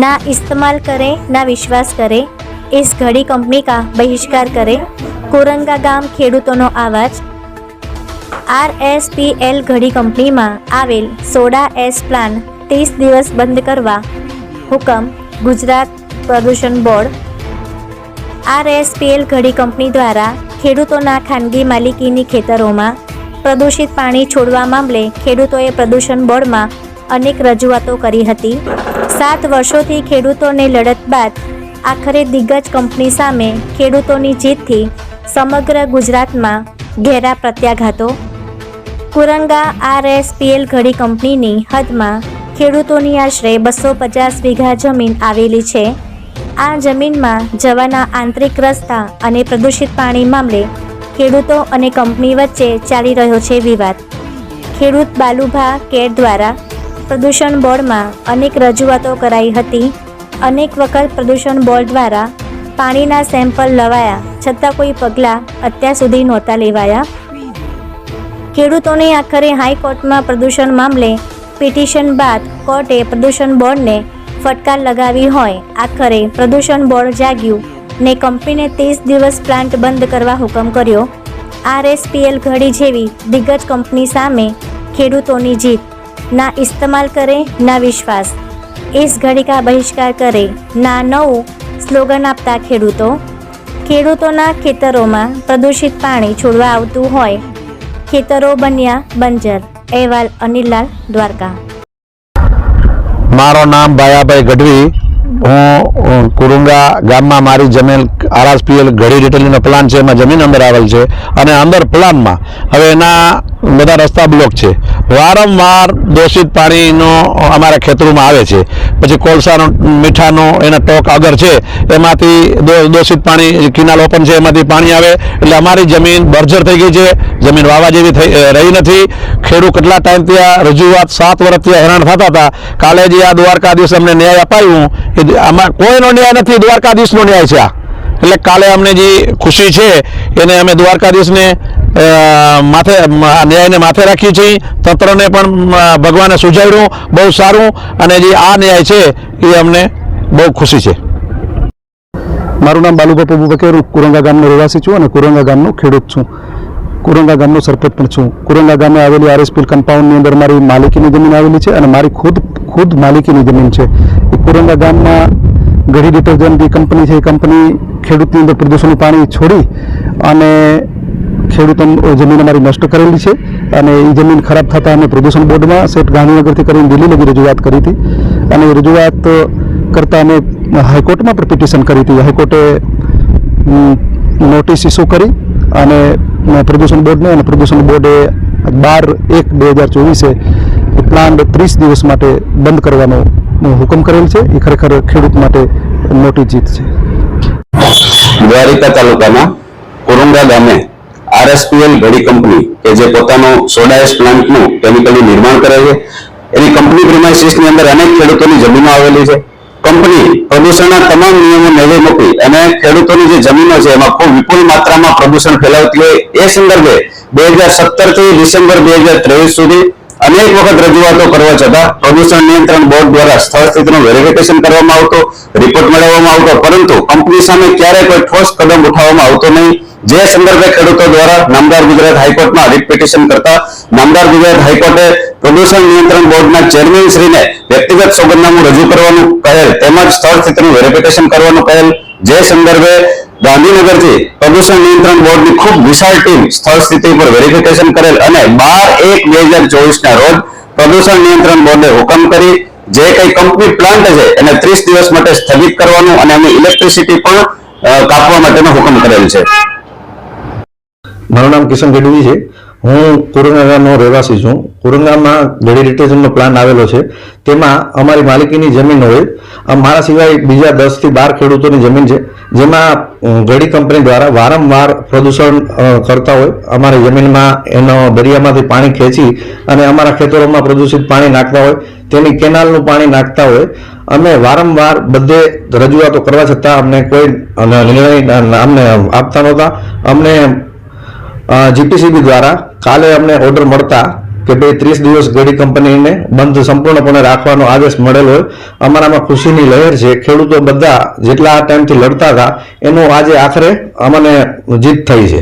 ना इस्तेमाल करे ना विश्वास करे इस घड़ी कंपनी का बहिष्कार करे કોરંગા ગામ ખેડૂતોનો અવાજ આર એસ પી એલ ઘડી કંપનીમાં આવેલ સોડા એસ પ્લાન્ટ ત્રીસ દિવસ બંધ કરવા હુકમ ગુજરાત પ્રદૂષણ બોર્ડ આરએસપીએલ ઘડી કંપની દ્વારા ખેડૂતોના ખાનગી માલિકીની ખેતરોમાં પ્રદૂષિત પાણી છોડવા મામલે ખેડૂતોએ પ્રદૂષણ બોર્ડમાં અનેક રજૂઆતો કરી હતી. સાત વર્ષોથી ખેડૂતોને લડત બાદ આખરે દિગ્ગજ કંપની સામે ખેડૂતોની જીતથી સમગ્ર ગુજરાતમાં ઘેરા પ્રત્યાઘાતો. કુરંગા આરએસપીએલ ઘડી કંપનીની હદમાં ખેડૂતોની આશરે બસો પચાસ વીઘા જમીન આવેલી છે. આ જમીનમાં જવાના આંતરિક રસ્તા અને પ્રદૂષિત પાણી મામલે ખેડૂતો અને કંપની વચ્ચે ચાલી રહ્યો છે વિવાદ. ખેડૂત બાલુભા કેર દ્વારા પ્રદૂષણ બોર્ડમાં અનેક રજૂઆતો કરાઈ હતી. અનેક વખત પ્રદૂષણ બોર્ડ દ્વારા પાણીના સેમ્પલ લવાયા, છતાં કોઈ પગલાં અત્યાર સુધી નહોતા લેવાયા. ખેડૂતોને આખરે હાઈકોર્ટમાં પ્રદૂષણ મામલે પિટિશન બાદ કોર્ટે પ્રદૂષણ બોર્ડને ફટકાર લગાવી હોય, આખરે પ્રદૂષણ બોર્ડ જાગ્યું ને કંપનીને ત્રીસ દિવસ પ્લાન્ટ બંધ કરવા હુકમ કર્યો. આરએસપીએલ ઘડી જેવી દિગ્ગજ કંપની સામે ખેડૂતોની જીત. ના इस्तेमाल કરે, ના વિશ્વાસ. इस घड़ी का બહિષ્કાર કરે, ના નવું સ્લોગન આપતા ખેડૂતો. ખેડૂતોના ખેતરોમાં પ્રદૂષિત પાણી છોડવા આવતું હોય. ખેતરો બન્યા બંજર. અહેવાલ અનિલલાલ દ્વારકા. મારો નામ ભાયાભાઈ ગઢવી. હું કુરુંગા ગામમાં મારી જમીન આરઆરપીએલ ઘડી રિટેલિંગનો પ્લાન છે. એમાં જમીન અંદર આવેલ છે. અને અંદર પ્લાનમાં. હવે એના બધા રસ્તા બ્લોક છે. વારંવાર દોષિત પાણીનો અમારા ખેતરોમાં આવે છે. પછી કોલસાનો, મીઠાનો, એના ટોક અગર છે, એમાંથી દોષિત પાણી, કિનાલ ઓપન છે, એમાંથી પાણી આવે. એટલે અમારી જમીન બર્જર થઈ ગઈ છે. જમીન વાવા જેવી થઈ રહી નથી. ખેડૂત કેટલા ટાઈમ ત્યાં રજૂઆત સાત વર્ષ ત્યાં હેરાન થતા હતા. કાલે જે આ દ્વારકાધીશ અમને ન્યાય અપાયું, એ આમાં કોઈનો ન્યાય નથી, દ્વારકાધીશનો ન્યાય છે આ. એટલે કાલે અમને જે ખુશી છે, એને અમે દ્વારકાધીશને માથે ન્યાયને માથે રાખીએ છીએ તંત્રને પણ ભગવાને સુજાવ્યું. બહુ સારું. અને જે આ ન્યાય છે, એ અમને બહુ ખુશી છે. મારું નામ બાલુભાઈ પ્રભુ બકેર હું કુરંગા ગામનો રહેવાસી છું અને કુરંગા ગામનો ખેડૂત છું. કુરંગા ગામનો સરપંચ પણ છું. કુરંગા ગામે આવેલી આરએસપીએલ કમ્પાઉન્ડની અંદર મારી માલિકીની જમીન આવેલી છે અને મારી ખુદ ખુદ માલિકીની જમીન છે. એ કુરંગા ગામમાં ઘડી ડિટર્જન્ટ જે કંપની છે, એ કંપની ખેડૂતની અંદર પ્રદૂષણનું પાણી છોડી અને ખેડૂતો જમીન અમારી નષ્ટ કરેલી છે અને એ જમીન ખરાબ થતાં અમે પ્રદૂષણ બોર્ડમાં સેઠ ગાંધીનગરથી કરીને દિલ્હી રજૂઆત કરી હતી. અને એ રજૂઆત કરતાં અમે હાઈકોર્ટમાં પણ પિટિશન કરી હતી. હાઈકોર્ટે નોટિસ ઇસ્યુ કરી અને પ્રદૂષણ બોર્ડને અને પ્રદૂષણ બોર્ડે બાર એક બે હજાર ચોવીસે પ્લાન્ટ ત્રીસ દિવસ માટે બંધ કરવાનો હુકમ કરેલ છે. એ ખરેખર ખેડૂત માટે મોટી જીત છે. દ્વારિકા તાલુકાના કુરુંગા ગામે આરએસપીએલ ઘડી કંપની કે જે પોતાનું સોડાએસ પ્લાન્ટનું કેમિકલનું નિર્માણ કરે છે. એની કંપની પ્રિમાઇસીસની અંદર અનેક ખેડૂતોની જમીનો આવેલી છે. કંપની પ્રદૂષણના તમામ નિયમો નેવે મૂકી અને ખેડૂતોની જે જમીનો છે એમાં ખૂબ વિપુલ માત્રામાં પ્રદૂષણ ફેલાવતી હોય એ સંદર્ભે બે હજાર સત્તરથી ડિસેમ્બર બે હજાર ત્રેવીસ સુધી અનેક વખત રજૂઆતો કરવા છતાં પ્રદૂષણ નિયંત્રણ બોર્ડ દ્વારા સ્થળ સ્થિતિનું વેરિફિકેશન કરવામાં આવતો, રિપોર્ટ મેળવવામાં આવતો, પરંતુ કંપની સામે ક્યારેય કોઈ ઠોસ કદમ ઉઠાવવામાં આવતો નહીં. જે સંદર્ભે ખેડૂતો દ્વારા નામદાર ગુજરાત હાઈકોર્ટમાં રિટ પિટિશન કરતા નામદાર ગુજરાત હાઈકોર્ટે પ્રદૂષણ નિયંત્રણ બોર્ડના ચેરમેન શ્રીને વ્યક્તિગત સોગંદનામું રજૂ કરવાનું કહેલ, તેમજ સ્થળ સ્થિતિનું વેરિફિકેશન કરવાનું કહેલ. જે સંદર્ભે ગાંધીનગરથી પ્રદૂષણ નિયંત્રણ બોર્ડની ખૂબ વિશાળ ટીમ સ્થળ સ્થિતિ ઉપર વેરિફિકેશન કરેલ અને બાર એક બે હજાર ચોવીસના રોજ પ્રદૂષણ નિયંત્રણ બોર્ડે હુકમ કરી, જે કઈ કંપની પ્લાન્ટ છે એને ત્રીસ દિવસ માટે સ્થગિત કરવાનું અને એની ઇલેક્ટ્રિસિટી પણ કાપવા માટેનો હુકમ કરેલ છે. મારું નામ કિશન ગઢવી છે. હું કુરંગા રહેવાસી છું. કુરંગામાં રિટેશનનો પ્લાન આવેલો છે. તેમાં અમારી માલિકીની જમીન હોય. મારા સિવાય બીજા દસથી બાર ખેડૂતોની જમીન છે. જેમાં અ, કંપની દ્વારા વારંવાર પ્રદૂષણ કરતા હોય. અમારી જમીનમાં એનો દરિયામાંથી પાણી ખેંચી અને અમારા ખેતરોમાં પ્રદૂષિત પાણી નાખતા હોય. તેની કેનાલનું પાણી નાખતા હોય. અમે વારંવાર બધે રજૂઆતો કરવા છતાં અમને કોઈ નિર્ણય અમને આપતા નહોતા. અમને જીપીસીબી દ્વારા કાલે અમને ઓર્ડર મળતા કે ભાઈ ત્રીસ દિવસ ઘડી કંપનીને બંધ સંપૂર્ણપણે રાખવાનો આદેશ મળેલો હોય. અમારામાં ખુશીની લહેર છે. ખેડૂતો બધા જેટલા આ ટાઈમથી લડતા હતા, એનું આજે આખરે અમને જીત થઈ છે.